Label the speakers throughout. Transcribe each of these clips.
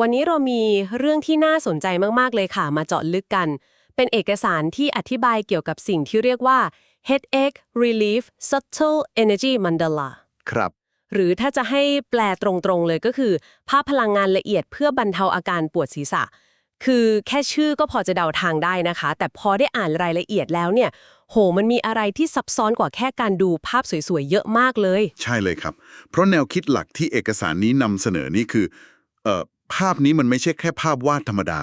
Speaker 1: วันนี้เรามีเรื่องที่น่าสนใจมาก ๆ เลยค่ะ มาเจาะลึกกัน เป็นเอกสารที่อธิบายเกี่ยวกับสิ่งที่เรียกว่า headache relief subtle energy mandala
Speaker 2: ครับ
Speaker 1: หรือถ้าจะให้แปลตรง ๆ เลยก็คือ ภาพพลังงานละเอียดเพื่อบรรเทาอาการปวดศีรษะ คือแค่ชื่อก็พอจะเดาทางได้นะคะ แต่พอได้อ่านรายละเอียดแล้วเนี่ย โห มันมีอะไรที่ซับซ้อนกว่าแค่การดูภาพสวย ๆ เยอะมากเลย
Speaker 2: ใช่เลยครับ เพราะแนวคิดหลักที่เอกสารนี้นำเสนอนี่คือเอ่อ ภาพนี้มันไม่ใช่แค่ภาพวาดธรรมดา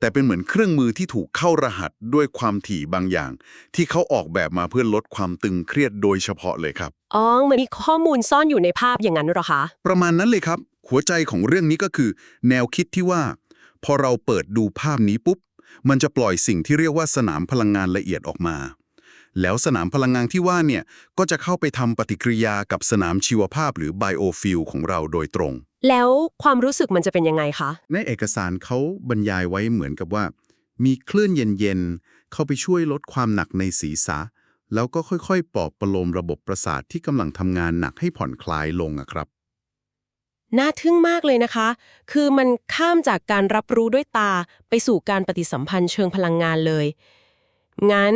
Speaker 2: แต่เป็นเหมือนเครื่องมือที่ถูกเข้ารหัสด้วยความถี่บางอย่าง ที่เขาออกแบบมาเพื่อลดความตึงเครียดโดยเฉพาะเลยครับ
Speaker 1: อ๋อเหมือนมีข้อมูลซ่อนอยู่ในภาพอย่างนั้นเหรอคะ
Speaker 2: ประมาณนั้นเลยครับ หัวใจของเรื่องนี้ก็คือ แนวคิดที่ว่า พอเราเปิดดูภาพนี้ปุ๊บมันจะปล่อยสิ่งที่เรียกว่าสนามพลังงานละเอียดออกมา แล้วสนามพลังงานที่ว่าเนี่ย ก็จะเข้าไปทำปฏิกิริยากับสนามชีวภาพหรือไบโอฟิลของเราโดยตรง
Speaker 1: แล้วความรู้สึกมันจะเป็นยังไงคะ
Speaker 2: ในเอกสารเขาบรรยายไว้เหมือนกับว่า มีคลื่นเย็นๆ เข้าไปช่วยลดความหนักในศีรษะ แล้วก็ค่อยๆ ปลอบประโลมระบบประสาทที่กำลังทำงานหนักให้ผ่อนคลายลงอะครับ
Speaker 1: น่าทึ่งมากเลยนะคะ คือมันข้ามจากการรับรู้ด้วยตาไปสู่การปฏิสัมพันธ์เชิงพลังงานเลย งั้น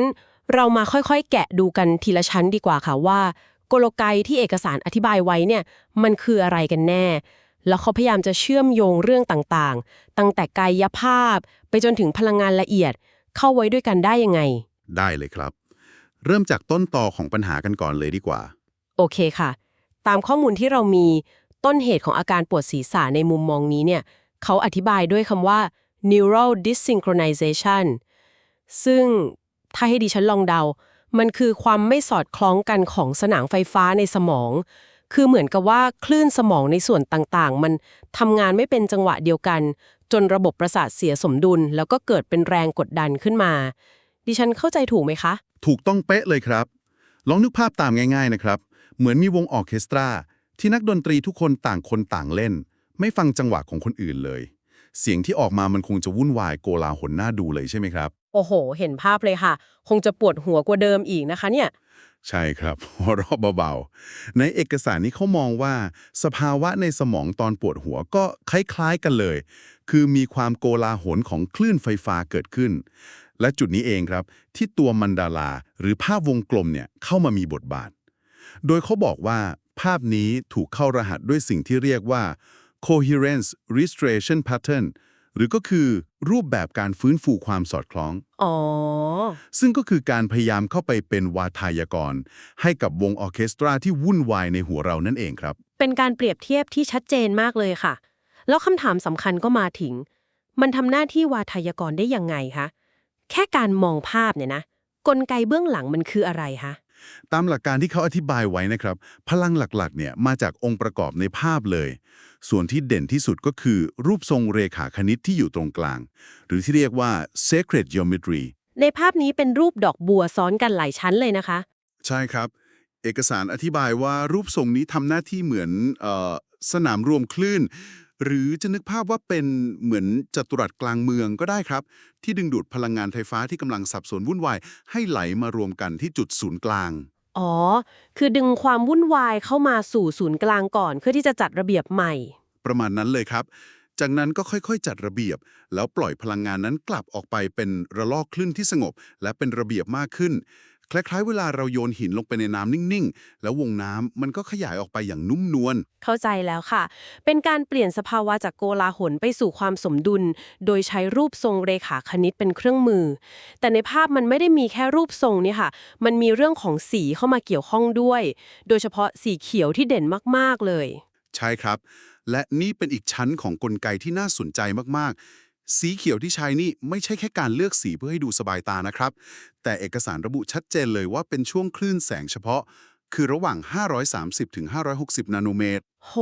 Speaker 1: เรามาค่อยๆ แกะดูกันทีละชั้นดีกว่าค่ะว่า กลไกที่เอกสารอธิบายไว้เนี่ยมันคืออะไรกันแน่ แล้วเขาพยายามจะเชื่อมโยงเรื่องต่างๆ ตั้งแต่กายภาพ ไปจนถึงพลังงานละเอียด เข้าไว้ด้วยกันได้ยังไง
Speaker 2: ได้เลยครับ เริ่มจากต้นตอของปัญหากันก่อนเลยดีกว่า
Speaker 1: โอเคค่ะ ตามข้อมูลที่เรามีต้นเหตุของอาการปวดศีรษะในมุมมองนี้เนี่ยเขาอธิบายด้วยคำว่า neural dysynchronization ซึ่ง ถ้าให้ดิฉันลองเดา มันคือความไม่สอดคล้องกันของสนามไฟฟ้าในสมอง คือเหมือนกับว่าคลื่นสมองในส่วนต่างๆ มันทำงานไม่เป็นจังหวะเดียวกัน จนระบบประสาทเสียสมดุล แล้วก็เกิดเป็นแรงกดดันขึ้นมา ดิฉันเข้าใจถูกไหมคะ
Speaker 2: ถูกต้องเป๊ะเลยครับ ลองนึกภาพตามง่าย ๆนะครับ เหมือนมีวงออเคสตรา ที่นักดนตรีทุกคนต่างคนต่างเล่น ไม่ฟังจังหวะของคนอื่นเลย เสียงที่ออกมามันคงจะวุ่นวายโกลาหลน่าดูเลยใช่ไหมครับ
Speaker 1: โอ้โห เห็นภาพเลยค่ะ คงจะปวดหัวกว่าเดิมอีกนะคะเนี่ย
Speaker 2: ใช่ครับหัวเราะเบาๆ ในเอกสารนี้เขามองว่า สภาวะในสมองตอนปวดหัวก็คล้ายๆกันเลย คือมีความโกลาหลของคลื่นไฟฟ้าเกิดขึ้น และจุดนี้เองครับ ที่ตัวมันดาลาหรือภาพวงกลมเนี่ยเข้ามามีบทบาท โดยเขาบอกว่าภาพนี้ถูกเข้ารหัสด้วยสิ่งที่เรียกว่า coherence restoration pattern หรือก็คือรูปแบบการฟื้นฟูความสอดคล้อง
Speaker 1: อ๋อ
Speaker 2: ซึ่งก็คือการพยายามเข้าไปเป็นวาทายากร ให้กับวงออร์เคสตราที่วุ่นวายในหัวเรานั่นเองครับ
Speaker 1: เป็นการเปรียบเทียบที่ชัดเจนมากเลยค่ะ แล้วคำถามสำคัญก็มาถึง มันทำหน้าที่วาทายากรได้ยังไงคะ แค่การมองภาพเนี่ยนะ กลไกเบื้องหลังมันคืออะไรคะ
Speaker 2: ตามหลักการที่เขาอธิบายไว้นะครับ พลังหลักๆเนี่ยมาจากองค์ประกอบในภาพเลย ส่วนที่เด่นที่สุดก็คือรูปทรงเรขาคณิตที่อยู่ตรงกลาง หรือที่เรียกว่า sacred geometry
Speaker 1: ในภาพนี้เป็นรูปดอกบัวซ้อนกันหลายชั้นเลยนะคะ
Speaker 2: ใช่ครับ เอกสารอธิบายว่ารูปทรงนี้ทำหน้าที่เหมือนเออสนามรวมคลื่น หรือจะนึกภาพว่าเป็นเหมือนจัตุรัสกลางเมืองก็ได้ครับ ที่ดึงดูดพลังงานไฟฟ้าที่กำลังสับสนวุ่นวายให้ไหลมารวมกันที่จุดศูนย์กลาง
Speaker 1: อ๋อ คือดึงความวุ่นวายเข้ามาสู่ศูนย์กลางก่อนเพื่อที่จะจัดระเบียบใหม่
Speaker 2: ประมาณนั้นเลยครับ จากนั้นก็ค่อยๆ จัดระเบียบ แล้วปล่อยพลังงานนั้นกลับออกไปเป็นระลอกคลื่นที่สงบ และเป็นระเบียบมากขึ้น คล้ายๆ เวลาเราโยนหินลงไปในน้ำนิ่งๆ แล้ววงน้ำมันก็ขยายออกไปอย่างนุ่มนวล
Speaker 1: เข้าใจแล้วค่ะ เป็นการเปลี่ยนสภาวะจากโกลาหลไปสู่ความสมดุล โดยใช้รูปทรงเรขาคณิตเป็นเครื่องมือ แต่ในภาพมันไม่ได้มีแค่รูปทรงนี่ค่ะ มันมีเรื่องของสีเข้ามาเกี่ยวข้องด้วย โดยเฉพาะสีเขียวที่เด่นมากๆเลย
Speaker 2: ใช่ครับ และนี่เป็นอีกชั้นของกลไกที่น่าสนใจมากๆ สีเขียวที่ใช้นี่ไม่ใช่แค่การเลือกสีเพื่อให้ดูสบายตานะครับ แต่เอกสารระบุชัดเจนเลยว่าเป็นช่วงคลื่นแสงเฉพาะ คือระหว่าง 530ถึง560 นาโนเมตร
Speaker 1: โห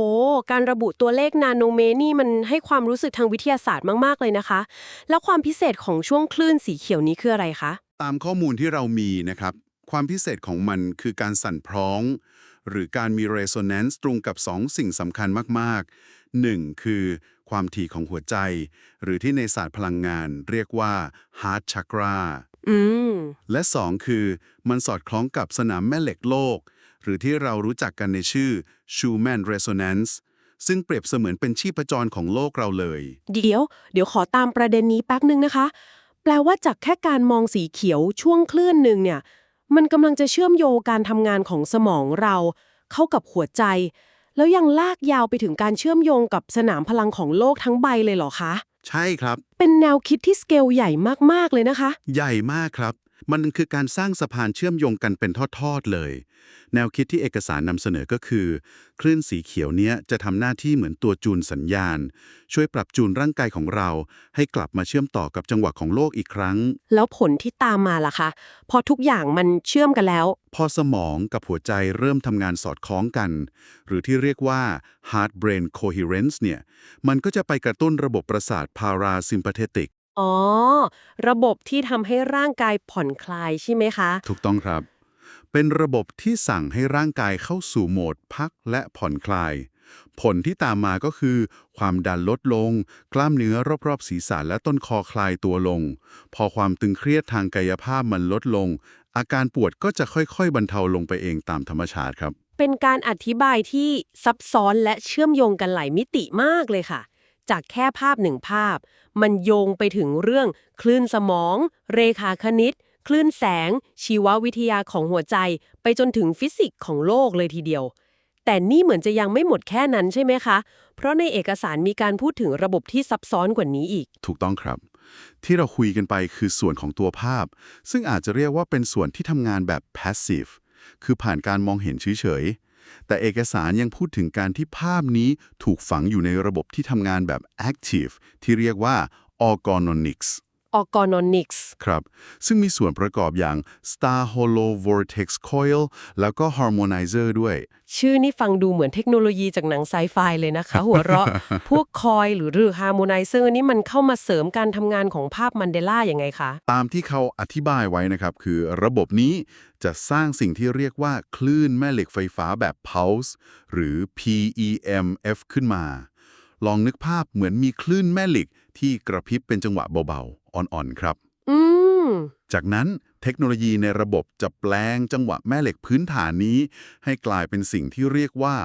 Speaker 1: การระบุตัวเลขนาโนเมตรนี่มันให้ความรู้สึกทางวิทยาศาสตร์มาก ๆ เลยนะคะ แล้วความพิเศษของช่วงคลื่นสีเขียวนี้คืออะไรคะ
Speaker 2: ตามข้อมูลที่เรามีนะครับ ความพิเศษของมันคือการสั่นพร้อง หรือการมี resonance ตรงกับ 2 สิ่งสำคัญมาก ๆ 1. คือ ความถี่ของหัวใจ หรือที่ในศาสตร์พลังงานเรียกว่า heart chakra
Speaker 1: อืม
Speaker 2: และ 2 คือ มันสอดคล้องกับสนามแม่เหล็กโลก หรือที่เรารู้จักกันในชื่อ Schumann resonance ซึ่งเปรียบเสมือนเป็นชีพจรของโลกเราเลย
Speaker 1: เดี๋ยว เดี๋ยวขอตามประเด็นนี้แป๊บนึงนะคะ แปลว่าจากแค่การมองสีเขียวช่วงคลื่นหนึ่งเนี่ย มันกำลังจะเชื่อมโยงการทำงานของสมองเรา เข้ากับหัวใจ แล้วยังลากยาวไปถึงการเชื่อมโยงกับสนามพลังของโลกทั้งใบเลยเหรอคะ
Speaker 2: ใช่ครับ
Speaker 1: เป็นแนวคิดที่สเกลใหญ่มากๆเลยนะคะ
Speaker 2: ใหญ่มากครับ มันคือการสร้างสะพานเชื่อมโยงกันเป็นทอดๆเลย แนวคิดที่เอกสารนำเสนอก็คือ คลื่นสีเขียวเนี้ยจะทำหน้าที่เหมือนตัวจูนสัญญาณ ช่วยปรับจูนร่างกายของเรา ให้กลับมาเชื่อมต่อกับจังหวะของโลกอีกครั้ง
Speaker 1: แล้วผลที่ตามมาล่ะคะ พอทุกอย่างมันเชื่อมกันแล้ว
Speaker 2: พอสมองกับหัวใจเริ่มทำงานสอดคล้องกัน หรือที่เรียกว่า heart brain coherence เนี่ยมันก็จะไปกระตุ้นระบบประสาท parasympathetic
Speaker 1: อ๋อ ระบบที่ทำให้ร่างกายผ่อนคลายใช่ไหมคะ
Speaker 2: ถูกต้องครับ เป็นระบบที่สั่งให้ร่างกายเข้าสู่โหมดพักและผ่อนคลาย ผลที่ตามมาก็คือ ความดันลดลง กล้ามเนื้อรอบๆศีรษะและต้นคอคลายตัวลง พอความตึงเครียดทางกายภาพมันลดลง อาการปวดก็จะค่อยๆ บรรเทาลงไปเองตามธรรมชาติครับ
Speaker 1: เป็นการอธิบายที่ซับซ้อนและเชื่อมโยงกันหลายมิติมากเลยค่ะ จากแค่ภาพหนึ่งภาพ มันโยงไปถึงเรื่อง คลื่นสมอง เรขาคณิต คลื่นแสง ชีววิทยาของหัวใจ ไปจนถึงฟิสิกส์ของโลกเลยทีเดียว แต่นี่เหมือนจะยังไม่หมดแค่นั้นใช่ไหมคะ เพราะในเอกสารมีการพูดถึงระบบที่ซับซ้อนกว่านี้อีก
Speaker 2: ถูกต้องครับ ที่เราคุยกันไปคือส่วนของตัวภาพ ซึ่งอาจจะเรียกว่าเป็นส่วนที่ทำงานแบบ passive คือผ่านการมองเห็นเฉยๆ แต่เอกสารยังพูดถึงการที่ภาพนี้ถูกฝังอยู่ในระบบที่ทำงานแบบ active ที่เรียกว่า Organonics
Speaker 1: orgononics
Speaker 2: ครับ ซึ่งมีส่วนประกอบอย่าง star hollow vortex coil แล้วก็ harmonizer ด้วย
Speaker 1: ชื่อนี่ฟังดูเหมือนเทคโนโลยีจากหนังไซไฟเลยนะคะ หัวเราะ พวกคอยหรือหรือฮาร์โมไนเซอร์นี่มันเข้ามาเสริมการทำงานของภาพมันเดล่าอย่างไงคะ
Speaker 2: ตามที่เขาอธิบายไว้นะครับ คือระบบนี้จะสร้างสิ่งที่เรียกว่าคลื่นแม่เหล็กไฟฟ้าแบบ pulse หรือ PEMF ขึ้นมา ลองนึกภาพเหมือนมีคลื่นแม่เหล็กที่กระพริบเป็นจังหวะเบาๆ อ่อนๆครับ
Speaker 1: อืม
Speaker 2: จากนั้นเทคโนโลยีในระบบจะแปลงจังหวะแม่เหล็กพื้นฐานนี้ ให้กลายเป็นสิ่งที่เรียกว่า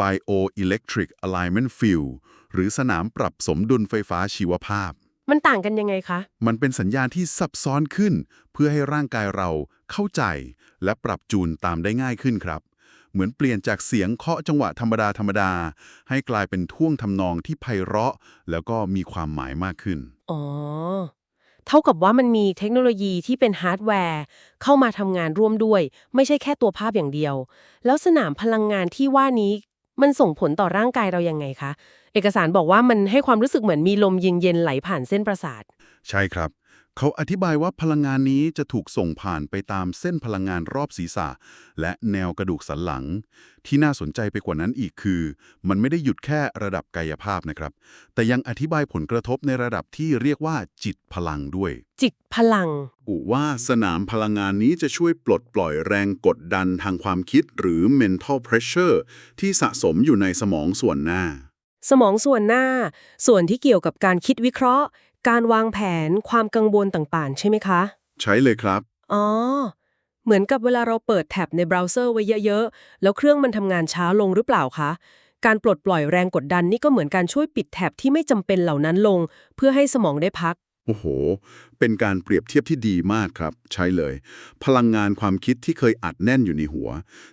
Speaker 2: bioelectric alignment field หรือสนามปรับสมดุลไฟฟ้าชีวภาพ
Speaker 1: มันต่างกันยังไงคะ
Speaker 2: มันเป็นสัญญาณที่ซับซ้อนขึ้น เพื่อให้ร่างกายเราเข้าใจ และปรับจูนตามได้ง่ายขึ้นครับ เหมือนเปลี่ยนจากเสียงเคาะจังหวะธรรมดาธรรมดา ให้กลายเป็นท่วงทำนองที่ไพเราะ แล้วก็มีความหมายมากขึ้น
Speaker 1: อ๋อ เท่ากับว่ามันมีเทคโนโลยีที่เป็นฮาร์ดแวร์ เข้ามาทำงานร่วมด้วย ไม่ใช่แค่ตัวภาพอย่างเดียว แล้วสนามพลังงานที่ว่านี้มันส่งผลต่อร่างกายเรายังไงคะ เอกสารบอกว่ามันให้ความรู้สึกเหมือนมีลมเย็นๆไหลผ่านเส้นประสาท
Speaker 2: ใช่ครับ เขาอธิบายว่าพลังงานนี้จะถูกส่งผ่านไปตามเส้นพลังงานรอบศีรษะ และแนวกระดูกสันหลัง ที่น่าสนใจไปกว่านั้นอีกคือ มันไม่ได้หยุดแค่ระดับกายภาพนะครับ แต่ยังอธิบายผลกระทบในระดับที่เรียกว่าจิตพลังด้วย
Speaker 1: จิตพลัง
Speaker 2: อุว่าสนามพลังงานนี้จะช่วยปลดปล่อยแรงกดดันทางความคิดหรือ mental pressure ที่สะสมอยู่ในสมองส่วนหน้า
Speaker 1: สมองส่วนหน้า ส่วนที่เกี่ยวกับการคิดวิเคราะห์ การวางแผนความกังวลต่างๆ ใช่ไหมคะ
Speaker 2: ใช้เลยครับ
Speaker 1: อ๋อ เหมือนกับเวลาเราเปิดแท็บในเบราว์เซอร์ไว้เยอะๆ แล้วเครื่องมันทำงานช้าลงหรือเปล่าคะ การปลดปล่อยแรงกดดันนี่ก็เหมือนการช่วยปิดแท็บที่ไม่จำเป็นเหล่านั้นลง เพื่อให้สมองได้พัก
Speaker 2: โอ้โห เป็นการเปรียบเทียบที่ดีมากครับ ใช่เลย พลังงานความคิดที่เคยอัดแน่นอยู่ในหัว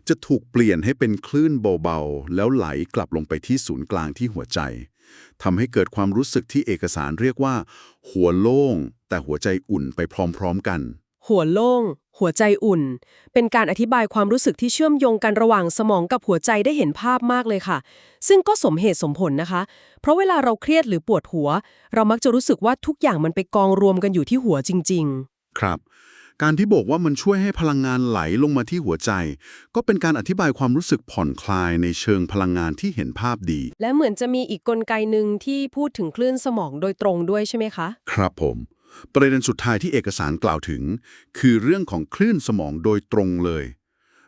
Speaker 2: จะถูกเปลี่ยนให้เป็นคลื่นเบาๆ แล้วไหลกลับลงไปที่ศูนย์กลางที่หัวใจ ทำให้เกิดความรู้สึกที่เอกสารเรียกว่า หัวโล่ง แต่หัวใจอุ่นไปพร้อม ๆ กัน
Speaker 1: หัวโล่ง หัวใจอุ่น เป็นการอธิบายความรู้สึกที่เชื่อมโยงกันระหว่างสมองกับหัวใจได้เห็นภาพมากเลยค่ะ ซึ่งก็สมเหตุสมผลนะคะ เพราะเวลาเราเครียดหรือปวดหัว เรามักจะรู้สึกว่าทุกอย่างมันไปกองรวมกันอยู่ที่หัวจริง
Speaker 2: ครับ การที่บอกว่ามันช่วยให้พลังงานไหลลงมาที่หัวใจ ก็เป็นการอธิบายความรู้สึกผ่อนคลายในเชิงพลังงานที่เห็นภาพดี
Speaker 1: ๆและเหมือนจะมีอีกกลไกหนึ่งที่พูดถึงคลื่นสมองโดยตรงด้วยใช่ไหมคะ
Speaker 2: ครับผม ประเด็นสุดท้ายที่เอกสารกล่าวถึง คือเรื่องของคลื่นสมองโดยตรงเลย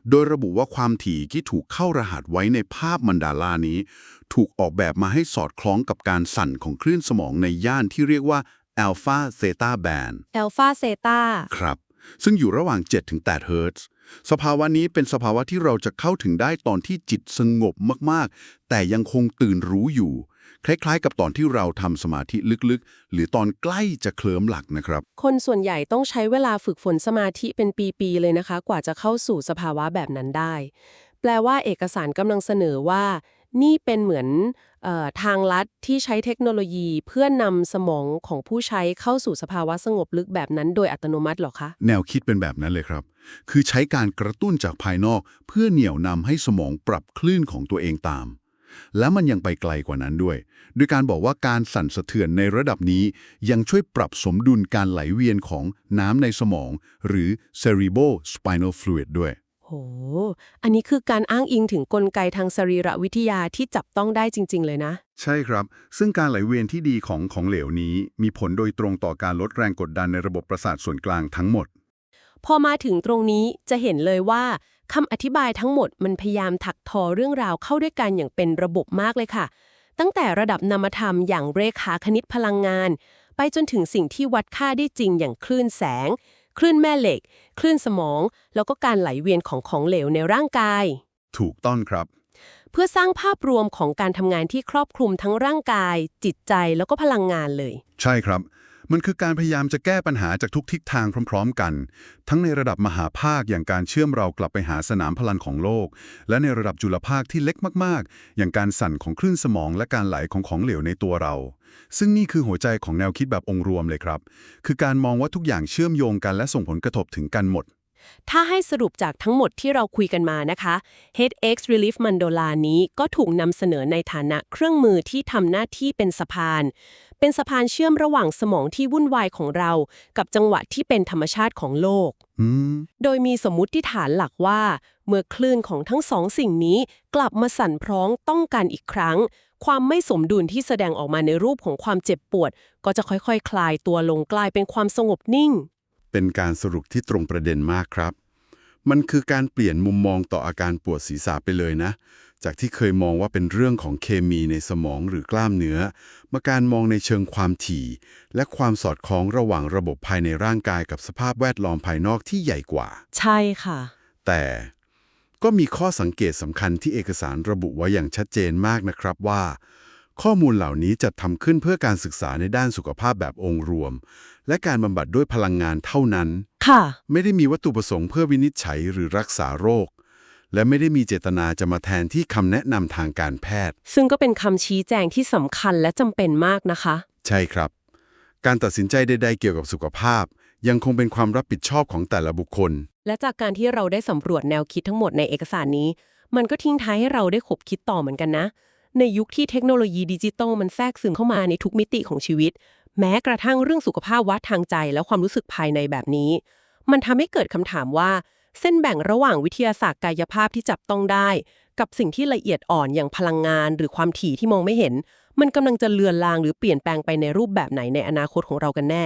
Speaker 2: โดยระบุว่าความถี่ที่ถูกเข้ารหัสไว้ในภาพมันดาลานี้ ถูกออกแบบมาให้สอดคล้องกับการสั่นของคลื่นสมองในย่านที่เรียกว่า alpha theta band
Speaker 1: แอลฟาเซตา
Speaker 2: ครับ ซึ่งอยู่ระหว่าง 7-8 เฮิรตซ์สภาวะนี้เป็นสภาวะที่เราจะเข้าถึงได้ตอนที่จิตสงบมากๆ แต่ยังคงตื่นรู้อยู่ คล้ายๆ กับตอนที่เราทำสมาธิลึกๆ หรือตอนใกล้จะเคลิ้มหลักนะครับ
Speaker 1: คนส่วนใหญ่ต้องใช้เวลาฝึกฝนสมาธิเป็นปีๆเลยนะคะ กว่าจะเข้าสู่สภาวะแบบนั้นได้ แปลว่าเอกสารกำลังเสนอว่า นี่เป็นเหมือนออทางลัดที่ใช้เทคโนโลยีเพื่อนำสมองของผู้ใช้เข้าสู่สภาวะสงบลึกแบบนั้นโดยอัตโนมัติหรอคะ
Speaker 2: แนวคิดเป็นแบบนั้นเลยครับ คือใช้การกระตุ้นจากภายนอก เพื่อเหนี่ยวนำให้สมองปรับคลื่นของตัวเองตาม และมันยังไปไกลกว่านั้นด้วยด้วยการบอกว่าการสั่นสะเทือนในระดับนี้ยังช่วยปรับสมดุลการไหลเวียนของน้ำในสมอง หรือ cerebral spinal fluid ด้วย
Speaker 1: ห อันนี้คือการอ้างอิงถึงกลไกทางสรีรวิทยาที่จับต้องได้จริง ๆ เลยนะ
Speaker 2: ใช่ครับ ซึ่งการไหลเวียนที่ดีของของเหลวนี้ มีผลโดยตรงต่อการลดแรงกดดันในระบบประสาทส่วนกลางทั้งหมด
Speaker 1: พอมาถึงตรงนี้จะเห็นเลยว่าคำอธิบายทั้งหมดมันพยายามถักทอเรื่องราวเข้าด้วยกันอย่างเป็นระบบมากเลยค่ะ ตั้งแต่ระดับนามธรรมอย่างเรขาคณิตพลังงาน ไปจนถึงสิ่งที่วัดค่าได้จริงอย่างคลื่นแสง คลื่นแม่เหล็ก คลื่นสมอง แล้วก็การไหลเวียนของของเหลวในร่างกาย
Speaker 2: ถูกต้องครับ
Speaker 1: เพื่อสร้างภาพรวมของการทำงานที่ครอบคลุมทั้งร่างกาย จิตใจแล้วก็พลังงานเลย
Speaker 2: ใช่ครับ มันคือการพยายามจะแก้ปัญหาจากทุกทิศทางพร้อม ๆ กัน ทั้งในระดับมหาภาคอย่างการเชื่อมเรากลับไปหาสนามพลังของโลก และในระดับจุลภาคที่เล็กมากๆ อย่างการสั่นของคลื่นสมองและการไหลของของเหลวในตัวเรา ซึ่งนี่คือหัวใจของแนวคิดแบบองค์รวมเลยครับ คือการมองว่าทุกอย่างเชื่อมโยงกันและส่งผลกระทบถึงกันหมด
Speaker 1: ถ้าให้สรุปจากทั้งหมดที่เราคุยกันมานะคะ HX Relief Mandola นี้ก็ถูกนำเสนอในฐานะเครื่องมือที่ทำหน้าที่เป็นสะพาน เป็นสะพานเชื่อมระหว่างสมองที่วุ่นวายของเรา กับจังหวะที่เป็นธรรมชาติของโลก
Speaker 2: อืม
Speaker 1: โดยมีสมมุติฐานหลักว่า เมื่อคลื่นของทั้งสองสิ่งนี้กลับมาสั่นพร้องต้องกันอีกครั้ง ความไม่สมดุลที่แสดงออกมาในรูปของความเจ็บปวด ก็จะค่อยๆคคลายตัวลงกลายเป็นความสงบนิ่ง
Speaker 2: เป็นการสรุปที่ตรงประเด็นมากครับ มันคือการเปลี่ยนมุมมองต่ออาการปวดศีรษะไปเลยนะ จากที่เคยมองว่าเป็นเรื่องของเคมีในสมองหรือกล้ามเนื้อ มาการมองในเชิงความถี่ และความสอดคล้องระหว่างระบบภายในร่างกายกับสภาพแวดล้อมภายนอกที่ใหญ่กว่า
Speaker 1: ใช่ค่ะ
Speaker 2: แต่ก็มีข้อสังเกตสำคัญที่เอกสารระบุไว้อย่างชัดเจนมากนะครับว่า ข้อมูลเหล่านี้จัดทำขึ้นเพื่อการศึกษาในด้านสุขภาพแบบองค์รวม และการบำบัดด้วยพลังงานเท่านั้น
Speaker 1: ค่ะ
Speaker 2: ไม่ได้มีวัตถุประสงค์เพื่อวินิจฉัยหรือรักษาโรค และไม่ได้มีเจตนาจะมาแทนที่คำแนะนำทางการแพทย์
Speaker 1: ซึ่งก็เป็นคำชี้แจงที่สำคัญและจำเป็นมากนะคะ
Speaker 2: ใช่ครับ การตัดสินใจใด ๆ เกี่ยวกับสุขภาพ ยังคงเป็นความรับผิดชอบของแต่ละบุคคล
Speaker 1: และจากการที่เราได้สำรวจแนวคิดทั้งหมดในเอกสารนี้ มันก็ทิ้งท้ายให้เราได้ขบคิดต่อเหมือนกันนะ ในยุคที่เทคโนโลยีดิจิตอลมันแทรกซึมเข้ามาในทุกมิติของชีวิต แม้กระทั่งเรื่องสุขภาพวัดทางใจ และความรู้สึกภายในแบบนี้ มันทำให้เกิดคำถามว่า เส้นแบ่งระหว่างวิทยาศาสตร์กายภาพที่จับต้องได้ กับสิ่งที่ละเอียดอ่อนอย่างพลังงาน หรือความถี่ที่มองไม่เห็น มันกำลังจะเลือนลางหรือเปลี่ยนแปลงไปในรูปแบบไหนในอนาคตของเรากันแน่